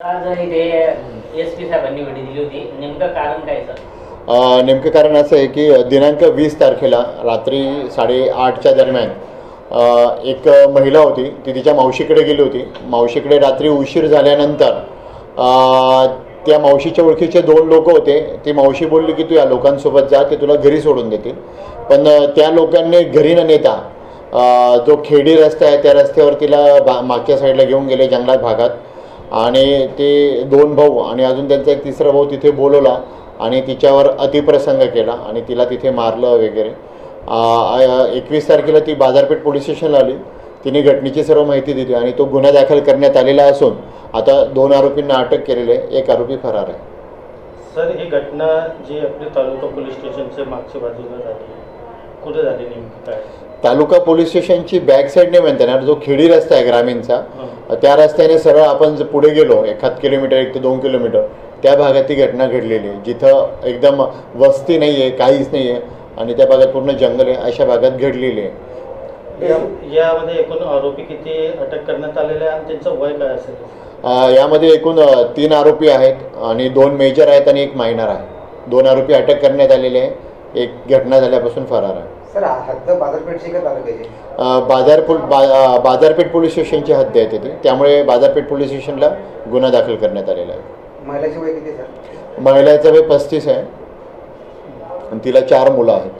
आज इथे S P साहेबांनी भेटी दिली होती. नेमकं कारण काय सर नेमकं कारण असं आहे की दिनांक वीस तारखेला रात्री साडेआठच्या दरम्यान एक महिला होती. ती तिच्या मावशीकडे गेली होती. मावशीकडे रात्री उशीर झाल्यानंतर त्या मावशीच्या ओळखीचे दोन लोक होते. ती मावशी बोलली की तू या लोकांसोबत जा. ते तुला घरी सोडून देतील. पण त्या लोकांनी घरी न नेता जो खेडी रस्ता आहे त्या रस्त्यावर तिला बा मागच्या साईडला घेऊन गेले जंगलात भागात. आणि ते दोन भाऊ आणि अजून त्यांचा एक तिसरा भाऊ तिथे बोलवला आणि तिच्यावर अतिप्रसंग केला आणि तिला तिथे मारलं वगैरे. एकवीस तारखेला ती बाजारपेठ पोलीस स्टेशनला आली. तिने घटनेची सर्व माहिती दिली आणि तो गुन्हा दाखल करण्यात आलेला असून आता दोन आरोपींना अटक केलेली आहे. एक आरोपी फरार आहे. सर ही घटना जी आपली तालुका पोलीस स्टेशनच्या मागच्या बाजूला झाली कुठे झाली नेमकी? काय? तालुका पोलीस स्टेशनची बॅक साईडने म्हणता येणार जो खेडी रस्ता आहे ग्रामीणचा. त्या रस्त्याने सरळ आपण जर पुढे गेलो एखाद किलोमीटर एक ते दोन किलोमीटर त्या भागात ती घटना घडलेली आहे. जिथं एकदम वस्ती नाही आहे काहीच नाही आहे आणि त्या भागात पूर्ण जंगल आहे अशा भागात घडलेली आहे. यामध्ये एकूण आरोपी किती अटक करण्यात आलेले आणि त्यांचं वय काय असेल? यामध्ये एकूण तीन आरोपी आहेत आणि दोन मेजर आहेत आणि एक मायनर आहे. दोन आरोपी अटक करण्यात आलेले आहे. एक घटना झाल्यापासून फरार आहे. सर हद्द बाजारपेठची का तालुक्याची अ, बाजारपूल बा अ, बाजारपेठ पोलीस स्टेशनची हद्द आहे ती त्यामुळे बाजारपेठ पोलीस स्टेशनला गुन्हा दाखल करण्यात आलेला आहे. महिलाची वय किती आहे, सर? महिलेचं वय पस्तीस आहे. आणि तिला चार मुलं आहेत.